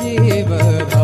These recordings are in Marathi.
जीव भा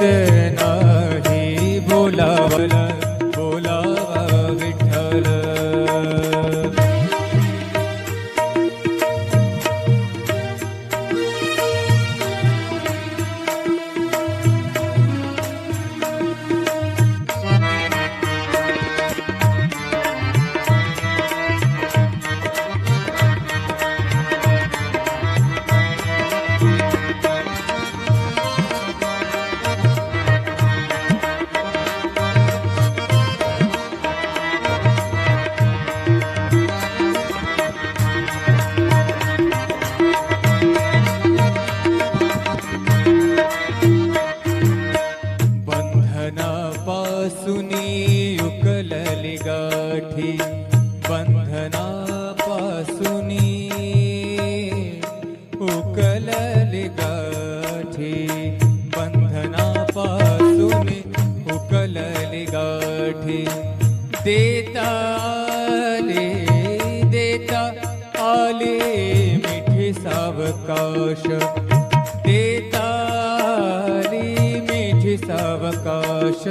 थे उचलली गाठी देता आले देता आली मिठी सावकाश. देता आली मिठी सावकाश.